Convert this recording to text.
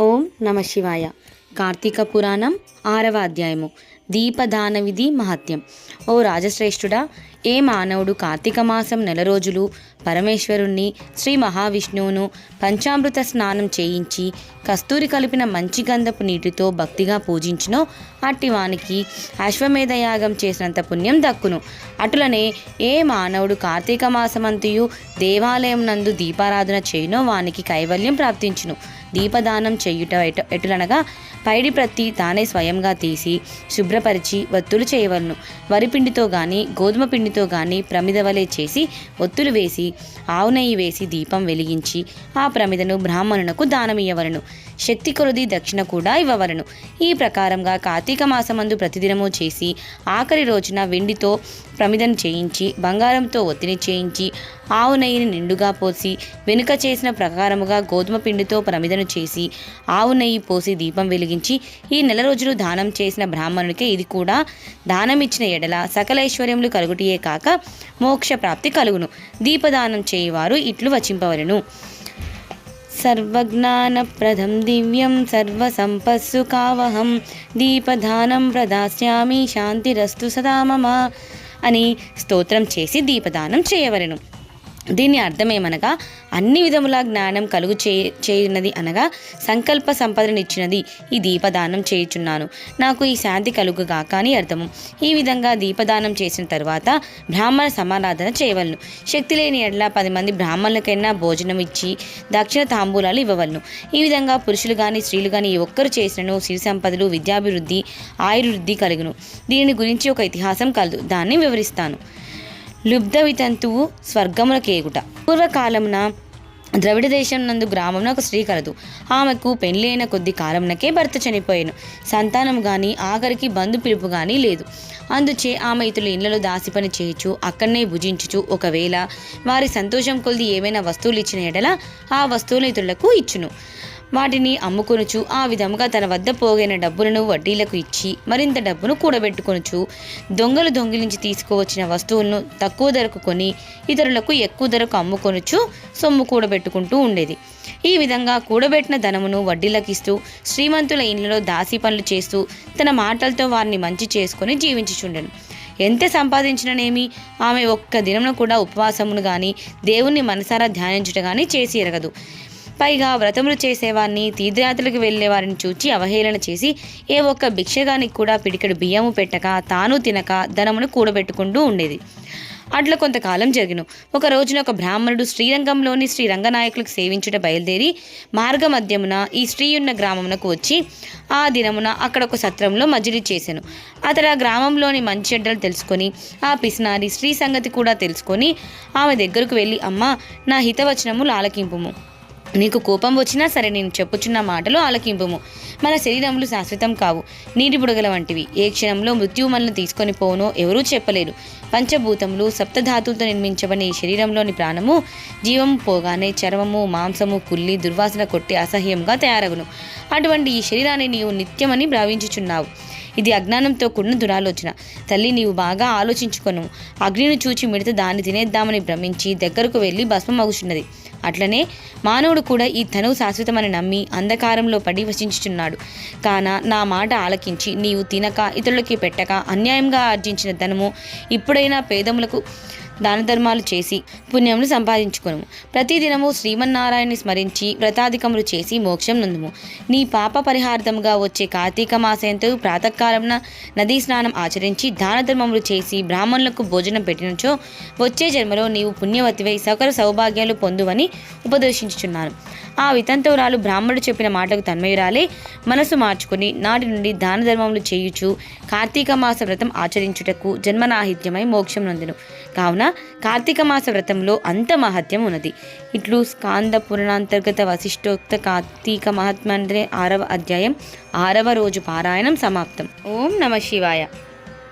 ఓం నమ శివాయ. కార్తీక పురాణం ఆరవ అధ్యాయము. దీపదాన విధి మహత్యం. ఓ రాజశ్రేష్ఠుడా ఏ మానవుడు కార్తీక మాసం నెల రోజులు పరమేశ్వరుణ్ణి శ్రీ మహావిష్ణువును పంచామృత స్నానం చేయించి కస్తూరి కలిపిన మంచి గంధపు నీటితో భక్తిగా పూజించినో అట్టి వానికి అశ్వమేధ యాగం చేసినంత పుణ్యం దక్కును. అటులనే ఏ మానవుడు కార్తీక మాసమంతయు దేవాలయం నందు దీపారాధన చేయునో వానికి కైవల్యం ప్రాప్తించును. దీపదానం చేయుట ఎటు ఎటులనగా పైడి ప్రతి తానే స్వయంగా తీసి శుభ్రపరిచి వత్తులు చేయవలను. వరిపిండితో గాని గోధుమ పిండితో గాని ప్రమిద వలె చేసి ఒత్తులు వేసి ఆవు నెయ్యి వేసి దీపం వెలిగించి ఆ ప్రమిదను బ్రాహ్మణునకు దానమియ్యవలను శక్తి కొలది దక్షిణ కూడా ఇవ్వవలను. ఈ ప్రకారంగా కార్తీక మాసమందు ప్రతిదినము చేసి ఆఖరి రోజున వెండితో ప్రమిదను చేయించి బంగారంతో ఒత్తిడి చేయించి ఆవు నెయ్యిని నిండుగా పోసి వెనుక చేసిన ప్రకారముగా గోధుమ పిండితో ప్రమిదను చేసి ఆవు నెయ్యి పోసి దీపం వెలిగించి ఈ నెల రోజులు దానం చేసిన బ్రాహ్మణుడికి ఇది కూడా దానం ఇచ్చిన ఎడల సకలైశ్వర్యములు కలుగుటియే కాక మోక్ష ప్రాప్తి కలుగును. దీపదానం చేయువారు ఇట్లు వచింపవలను. సర్వజ్ఞానప్రదం దివ్యం సర్వసంపస్సు కావహం. దీపదానం ప్రదాస్యామి శాంతిరస్తు సదా మమ. అని స్తోత్రం చేసి దీపదానం చేయవలెను. దీని అర్థమేమనగా అన్ని విధముల జ్ఞానం కలుగు చే చేయున్నది అనగా సంకల్ప సంపదనిచ్చినది ఈ దీపదానం చేయుచున్నాను. నాకు ఈ శాంతి కలుగుగాక అని అర్థము. ఈ విధంగా దీపదానం చేసిన తరువాత బ్రాహ్మణ సమారాధన చేయవలను. శక్తి లేని ఎడల పది మంది బ్రాహ్మణులకైనా భోజనం ఇచ్చి దక్షిణ తాంబూలాలు ఇవ్వవలను. ఈ విధంగా పురుషులు కానీ స్త్రీలు కానీ ఈ ఒక్కరు చేసినను సిరి సంపదలు విద్యాభివృద్ధి ఆయుర్వృద్ధి కలుగును. దీని గురించి ఒక ఇతిహాసం కలదు. దాన్ని వివరిస్తాను. లుబ్ధ వితంతువు స్వర్గములకేగుట పూర్వకాలమున ద్రవిడ దేశం నందు గ్రామంలో ఒక స్త్రీ కలదు. ఆమెకు పెళ్ళి అయిన కొద్ది కాలంనకే భర్త చనిపోయాను. సంతానం కానీ ఆఖరికి బంధు పిలుపు కానీ లేదు. అందుచే ఆమె ఇతరుల ఇళ్ళలో దాసి పని చేయొచ్చు అక్కడనే భుజించుచు ఒకవేళ వారి సంతోషం కొలిది ఏమైనా వస్తువులు ఇచ్చిన ఎడల ఆ వస్తువులు ఇతరులకు ఇచ్చును. వాటిని అమ్ముకొనుచు ఆ విధముగా తన వద్ద పోగైన డబ్బులను వడ్డీలకు ఇచ్చి మరింత డబ్బును కూడబెట్టుకొనుచు దొంగలు దొంగిలించి తీసుకువచ్చిన వస్తువులను తక్కువ ధరకు కొని ఇతరులకు ఎక్కువ ధరకు అమ్ముకొనుచు సొమ్ము కూడబెట్టుకుంటూ ఉండేది. ఈ విధంగా కూడబెట్టిన ధనమును వడ్డీలకు ఇస్తూ శ్రీమంతుల ఇండ్లలో దాసి పనులు చేస్తూ తన మాటలతో వారిని మంచి చేసుకొని జీవించుచుండెను. ఎంత సంపాదించిననేమి? ఆమె ఒక్క దినమును కూడా ఉపవాసమును కానీ దేవుణ్ణి మనసారా ధ్యానించుట కానీ చేసి ఎరగదు. పైగా వ్రతములు చేసేవారిని తీర్థయాత్రలకు వెళ్ళే వారిని చూచి అవహేళన చేసి ఏ ఒక్క భిక్షగానికి కూడా పిడికెడు బియ్యము పెట్టక తాను తినక ధనమును కూడబెట్టుకుంటూ ఉండేది. అట్లా కొంతకాలం జరిగిన. ఒక రోజున ఒక బ్రాహ్మణుడు శ్రీరంగంలోని శ్రీ రంగనాయకులకు సేవించుట బయలుదేరి మార్గమధ్యమున ఈ స్త్రీ ఉన్న గ్రామమునకు వచ్చి ఆ దినమున అక్కడ ఒక సత్రంలో మజిలీ చేశాను అతడు ఆ గ్రామంలోని మంచి చెడ్డలు తెలుసుకొని ఆ పిసినారి స్త్రీ సంగతి కూడా తెలుసుకొని ఆమె దగ్గరకు వెళ్ళి అమ్మ నా హితవచనములు ఆలకింపుము. నీకు కోపం వచ్చినా సరే నేను చెప్పుచున్న మాటలు ఆలకింపుము. మన శరీరములు శాశ్వతం కావు. నీటి బుడగల వంటివి. ఏ క్షణంలో మృత్యువు మనల్ని తీసుకొని పోనో ఎవరూ చెప్పలేరు. పంచభూతములు సప్తధాతులతో నిర్మించబడిన ఈ శరీరంలోని ప్రాణము జీవం పోగానే చర్మము మాంసము కుల్లి దుర్వాసన కొట్టి అసహ్యంగా తయారగును. అటువంటి ఈ శరీరాన్ని నీవు నిత్యమని భావించుచున్నావు. ఇది అజ్ఞానంతో కూడిన దురాలోచన. తల్లి నీవు బాగా ఆలోచించుకొను. అగ్నిని చూచి మిడత దాన్ని తినేద్దామని భ్రమించి దగ్గరకు వెళ్ళి భస్మమగుచున్నది. అట్లనే మానవుడు కూడా ఈ ధనువు శాశ్వతమని నమ్మి అంధకారంలో పడి వసించుచున్నాడు. కాన నా మాట ఆలకించి నీవు తినక ఇతరులకి పెట్టక అన్యాయంగా ఆర్జించిన ధనము ఇప్పుడైనా పేదములకు దాన ధర్మాలు చేసి పుణ్యములు సంపాదించుకును ప్రతిదినము శ్రీమన్నారాయణని స్మరించి వ్రతాధికములు చేసి మోక్షం నందుము. నీ పాప పరిహార్థముగా వచ్చే కార్తీక మాసంతో ప్రాతకాలంన నదీ స్నానం ఆచరించి దాన ధర్మములు చేసి బ్రాహ్మణులకు భోజనం పెట్టినచో వచ్చే జన్మలో నీవు పుణ్యవతివై సకల సౌభాగ్యాలు పొందువని ఉపదేశించుచున్నాను. ఆ వితంతువురాలు బ్రాహ్మణుడు చెప్పిన మాటకు తన్మయురాలే మనసు మార్చుకుని నాటి నుండి దాన ధర్మములు చేయుచు కార్తీక మాస వ్రతం ఆచరించుటకు జన్మనాహిత్యమై మోక్షం నందును. కావున కార్తీక మాస వ్రతంలో అంత మహత్యం ఉన్నది. ఇట్లు స్కాంద పురాణాంతర్గత వశిష్ఠోక్త కార్తీక మహాత్మండ్రే ఆరవ అధ్యాయం ఆరవ రోజు పారాయణం సమాప్తం. ఓం నమ శివాయ.